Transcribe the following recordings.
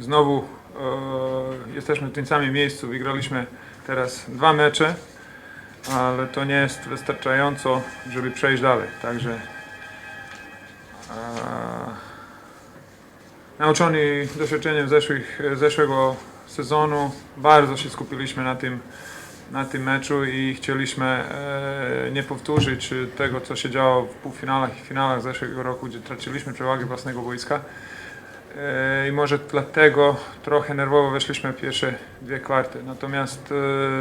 znowu e, jesteśmy w tym samym miejscu. Wygraliśmy teraz dwa mecze, ale to nie jest wystarczająco, żeby przejść dalej. Także e, doświadczeniem zeszłych, zeszłego sezonu bardzo się skupiliśmy na tym, na tym meczu i chcieliśmy e, nie powtórzyć tego, co się działo w półfinałach i finałach zeszłego roku, gdzie traciliśmy przewagę własnego wojska. E, I może dlatego trochę nerwowo weszliśmy w pierwsze dwie kwarty. Natomiast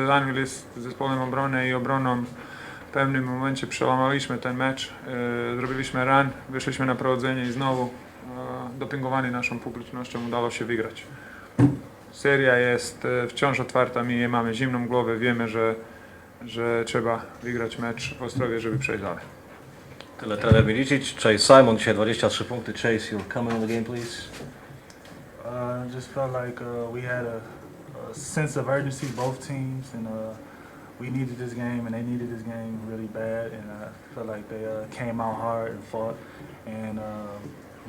e, Anwil jest zespołem obrony i obroną w pewnym momencie przełamaliśmy ten mecz, e, zrobiliśmy run, wyszliśmy na prowadzenie i znowu dopingowani naszą publicznością udało się wygrać. Seria jest wciąż otwarta, my mamy zimną głowę, wiemy, że, że trzeba wygrać mecz w Ostrowie, żeby przejść dalej. Tyle trener Milicic, Chase Simon, dzisiaj 23 punkty. Chase, your comment on the game please. Uh, just felt like uh, we had a, a sense of urgency, both teams, and uh, we needed this game, and they needed this game really bad. And I felt like they uh, came out hard and fought, and uh,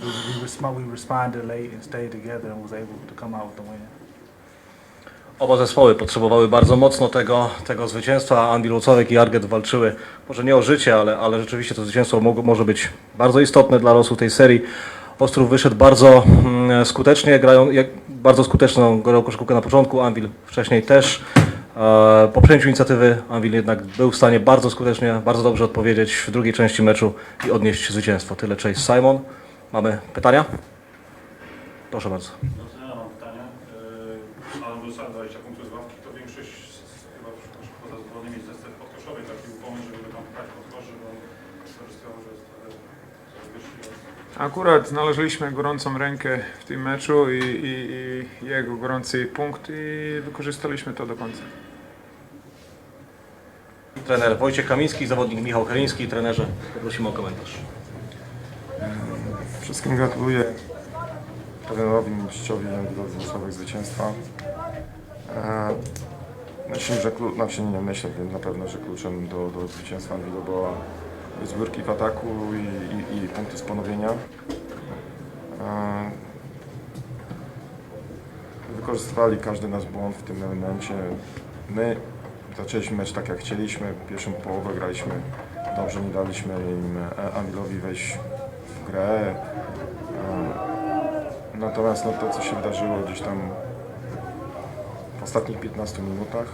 we, we, resp- we responded late and stayed together and was able to come out with the win. Oba zespoły potrzebowały bardzo mocno tego, tego zwycięstwa. Andy Lucowek i Arget walczyły może nie o życie, ale, ale rzeczywiście to zwycięstwo mogło, może być bardzo istotne dla losu tej serii. Ostrów wyszedł bardzo mm, skutecznie, grają jak, bardzo skuteczną koszykówkę na początku, Anvil wcześniej też. E, po przejęciu inicjatywy Anvil jednak był w stanie bardzo skutecznie, bardzo dobrze odpowiedzieć w drugiej części meczu i odnieść zwycięstwo. Tyle Chase Simon. Mamy pytania? Proszę bardzo. Akurat znaleźliśmy gorącą rękę w tym meczu i, i, i jego gorący punkt i wykorzystaliśmy to do końca. Trener Wojciech Kamiński, zawodnik Michał Heliński. Trenerze, poprosimy o komentarz. Wszystkim gratuluję trenerowi, mistrzowi Jankowi Wrocławek zwycięstwa. E, Myślę, że klu- znaczy nie myślę, wiem na pewno, że kluczem do, do zwycięstwa Anwilu była zbiórki w ataku i, i, i punkty z ponowienia. E, Wykorzystywali każdy nasz błąd w tym elemencie. My zaczęliśmy mecz tak jak chcieliśmy. Pierwszą połowę graliśmy dobrze, nie daliśmy im e, Anwilowi wejść w grę. E, Natomiast no, to, co się wydarzyło gdzieś tam w ostatnich 15 minutach,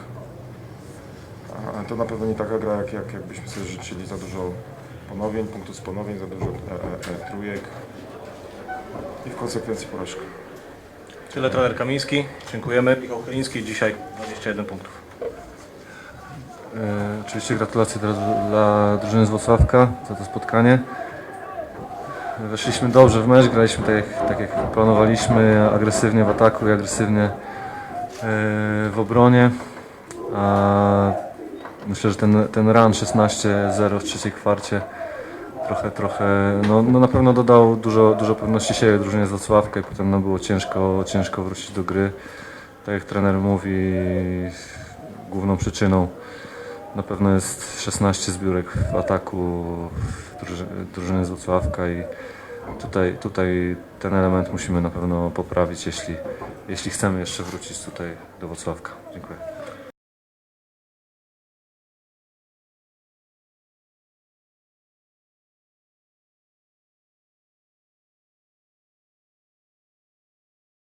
to na pewno nie taka gra, jak, jak, jakbyśmy sobie życzyli. Za dużo ponowień, punktów z ponowień, za dużo e, e, e, trójek i w konsekwencji porażka. Tyle trener Kamiński. Dziękujemy. Michał Heliński, dzisiaj 21 punktów. E, Oczywiście gratulacje dla, dla drużyny z Włocławka za to spotkanie. Weszliśmy dobrze w mecz, graliśmy tak jak, tak jak planowaliśmy, agresywnie w ataku i agresywnie e, w obronie. A myślę, że ten, ten run 16-0 w trzeciej kwarcie trochę, trochę, no, no na pewno dodał dużo, dużo pewności siebie drużynie z Włocławka i potem no było ciężko, ciężko wrócić do gry. Tak jak trener mówi, główną przyczyną na pewno jest 16 zbiórek w ataku druży- drużyny z Wrocławka i tutaj, tutaj ten element musimy na pewno poprawić, jeśli, jeśli chcemy jeszcze wrócić tutaj do Wrocławka. Dziękuję.